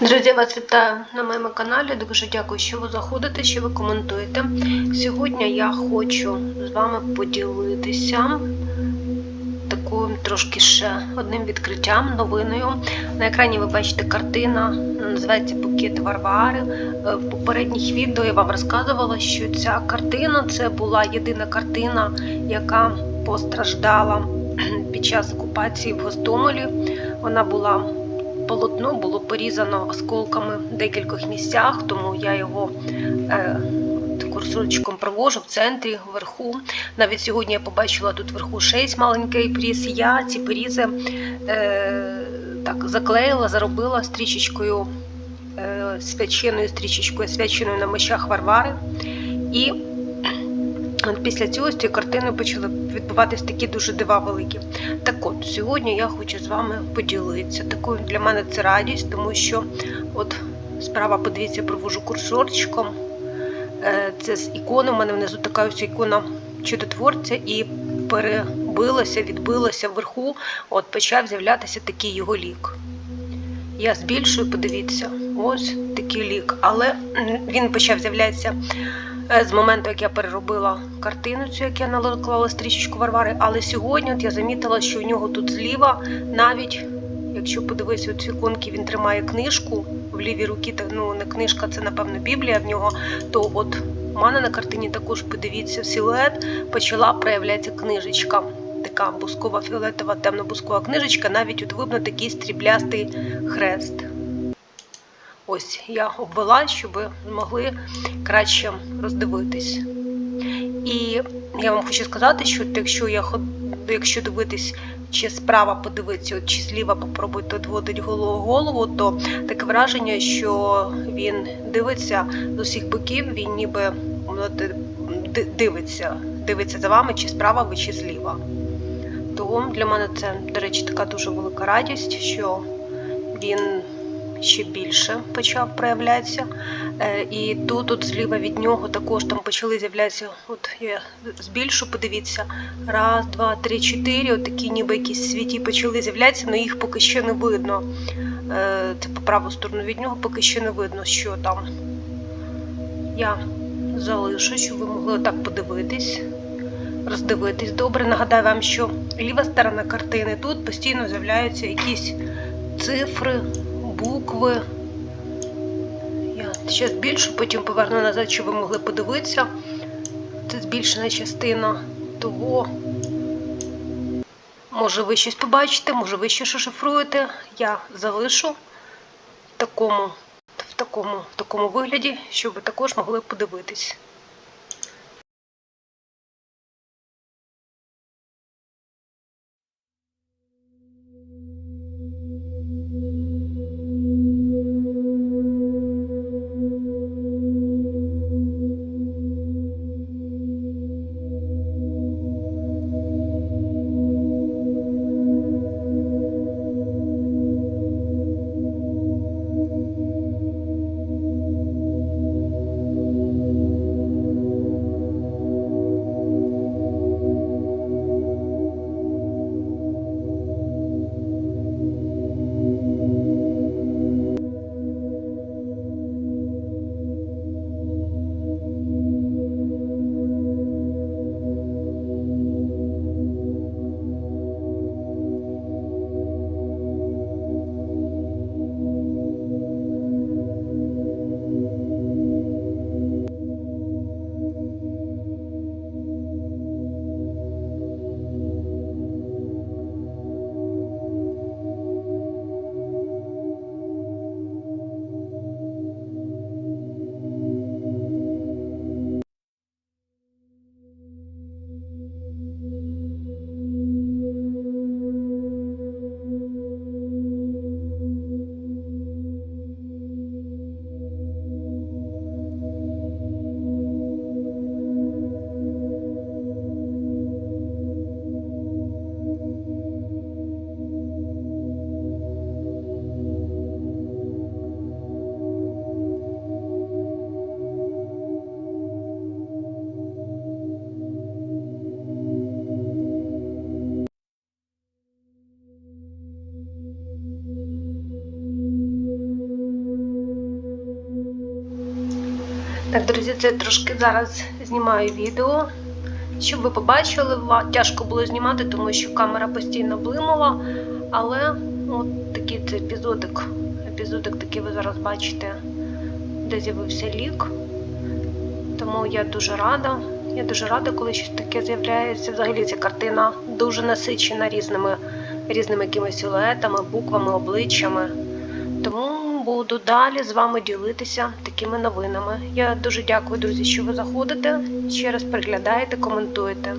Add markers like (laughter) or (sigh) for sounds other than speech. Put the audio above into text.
Друзі, вас вітаю на моєму каналі. Дуже дякую, що ви заходите, що ви коментуєте. Сьогодні я хочу з вами поділитися такою трошки ще одним відкриттям, новиною. На екрані ви бачите картина, називається Букет Варвари. Е, В попередніх відео я вам розказувала, що ця картина це була єдина картина, яка постраждала (clears throat) під час окупації в Гостомелі. Вона була полотно було порізано осколками в декількох місцях, тому я його е, курсорчиком провожу в центрі, вверху. Навіть сьогодні я побачила тут вверху шесть маленький поріз. Я ці порізи е, так заклеїла, заробила стрічечкою, е, свяченою стрічечкою, свяченою на мощах Варвари. І Після цього з цією картиною почали відбуватись такі дуже дива великі. Так от, сьогодні я хочу з вами поділитися. Такою для мене це радість, тому що от справа, подивіться, провожу курсорчиком. Е, Це з ікони. У мене внизу така ось ікона чудотворця, і перебилася, відбилася вверху. От почав з'являтися такий його лік. Я збільшую, подивіться, ось такий лік. Але він почав з'являтися з моменту, як я переробила картину, цю, як я наклала стрічечку Варвари. Але сьогодні от я замітила, що у нього тут зліва, навіть якщо подивитися ці іконки, він тримає книжку в лівій руці, ну не книжка, це напевно Біблія в нього. То от у мене на картині також подивіться силует, почала проявлятися книжечка. Така бускова фіолетова, темно-бускова книжечка, навіть от видно такий стріблястий хрест. Ось я обвела, щоб ви змогли краще роздивитись. І я вам хочу сказати, що якщо я якщо дивитись, чи справа подивитися, чи зліва попробуйте відводити голову, то таке враження, що він дивиться з усіх боків, він ніби ну, ди- ди- дивиться, дивиться за вами, чи справа ви, чи зліва. Тому для мене це, до речі, така дуже велика радість, що він ще більше почав проявлятися. Е, І тут, от зліва від нього, також там почали з'являтися. От я збільшу, подивіться, раз, два, три, чотири. От такі ніби якісь світі почали з'являтися, але їх поки ще не видно. Е, Це по праву сторону від нього поки ще не видно, що там. Я залишу, щоб ви могли так подивитись, роздивитись добре. Нагадаю вам, що ліва сторона картини тут постійно з'являються якісь цифри, букви. Я ще збільшу, потім поверну назад, щоб ви могли подивитися. Це збільшена частина того. Може, ви щось побачите, може, ви щось шифруєте. Я залишу в такому, в такому, в такому вигляді, щоб ви також могли подивитись. Так, друзі, це трошки зараз знімаю відео. Щоб ви побачили, тяжко було знімати, тому що камера постійно блимала. Але от такий це епізодик. Епізодик такий ви зараз бачите, де з'явився лік. Тому я дуже рада. Я дуже рада, коли щось таке з'являється. Взагалі ця картина дуже насичена різними, різними якимись силуетами, буквами, обличчями. Буду далі з вами ділитися такими новинами. Я дуже дякую, друзі, що ви заходите. Ще раз переглядаєте, коментуєте.